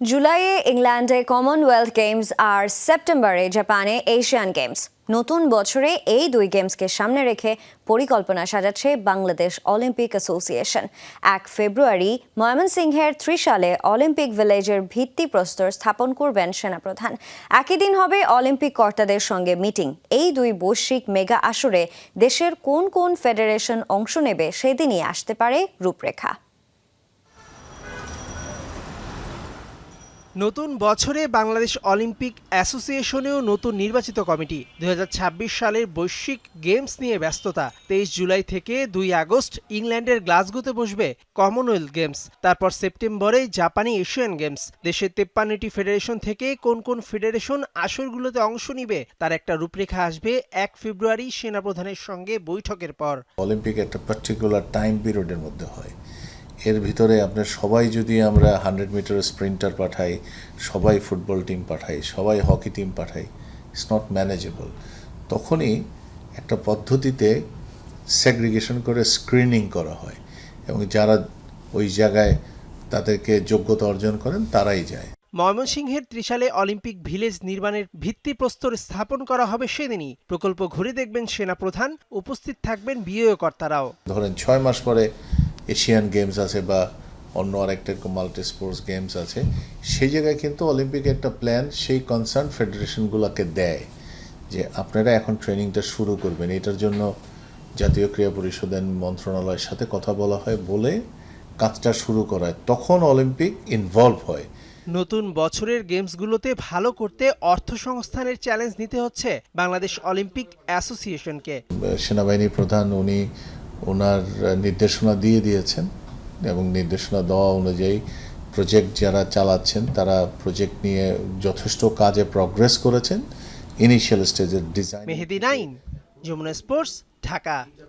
জুলাইয়ে ইংল্যান্ডে Commonwealth games আর সেপ্টেম্বরে জাপানে এশিয়ান গেমস নতুন বছরে এই দুই গেমসকে সামনে রেখে পরিকল্পনা সাজাচ্ছে বাংলাদেশ অলিম্পিক অ্যাসোসিয়েশন এক ফেব্রুয়ারি ময়মনসিংহের ত্রিশালে অলিম্পিক ভিলেজের ভিত্তিপ্রস্তর স্থাপন করবেন সেনাপ্রধান। একই দিন হবে অলিম্পিক কর্তাদের সঙ্গে মিটিং। এই দুই বৈশ্বিক মেগা আসরে দেশের কোন কোন ফেডারেশন অংশ নেবে সেদিনই আসতে পারে রূপরেখা। নতুন বছরে বাংলাদেশ অলিম্পিক অ্যাসোসিয়েশনেও নতুন নির্বাচিত কমিটি। দুই সালের বৈশ্বিক গেমস নিয়ে ব্যস্ততা। তেইশ জুলাই থেকে দুই আগস্ট ইংল্যান্ডের গ্লাসগোতে বসবে কমনওয়েলথ গেমস। তারপর সেপ্টেম্বরে জাপানি এশিয়ান গেমস। দেশের তেপ্পান্নটি ফেডারেশন থেকে কোন কোন ফেডারেশন আসরগুলোতে অংশ নিবে, তার একটা রূপরেখা আসবে এক ফেব্রুয়ারি সেনাপ্রধানের সঙ্গে বৈঠকের পর। অলিম্পিক একটা পার্টিকুলার টাইম পিরিয়ডের মধ্যে হয়। এর ভিতরে আপনার সবাই যদি আমরা হান্ড্রেড মিটার স্প্রিন্টার পাঠাই সবাই ফুটবল টিম পাঠাই সবাই হকি টিম পাঠাই ইটস নট ম্যানেজেবল তখনই একটা পদ্ধতিতে সেগ্রিগেশন করে স্ক্রিনিং করা হয় এবং যারা ওই জায়গায় তাদেরকে যোগ্যতা অর্জন করেন তারাই যায়। ময়মনসিংহের ত্রিশালে অলিম্পিক ভিলেজ নির্মাণের ভিত্তিপ্রস্তর স্থাপন করা হবে সেদিনই। প্রকল্প ঘুরে দেখবেন সেনা প্রধান উপস্থিত থাকবেন বিএ কর্তারাও ধরেন ছয় মাস পরে এশিয়ান গেমস আছে বা অন্য আরেকটা মাল্টি স্পোর্টস গেমস আছে সেই জায়গায় কিন্তু অলিম্পিক একটা প্ল্যান সেই কনসার্ন ফেডারেশনগুলোকে দেয় যে আপনারা এখন ট্রেনিংটা শুরু করবেন। এটার জন্য জাতীয় ক্রীড়া পরিষদের মন্ত্রণালয়ের সাথে কথা বলা হয় বলে কাজটা শুরু করায়। তখন অলিম্পিক ইনভলভ হয়। নতুন বছরের গেমসগুলোতে ভালো করতে অর্থ সংস্থানের চ্যালেঞ্জ নিতে হচ্ছে বাংলাদেশ অলিম্পিক অ্যাসোসিয়েশনকে সেনাবাহিনী প্রধান উনি ওনার নির্দেশনা দিয়ে দিয়েছেন এবং নির্দেশনা দেওয়া অনুযায়ী প্রজেক্ট যারা চালাচ্ছেন, তারা প্রজেক্ট নিয়ে যথেষ্ট কাজে প্রগ্রেস করেছেন। ইনিশিয়াল স্টেজের design Mehedi nine, Jamuna sports Dhaka.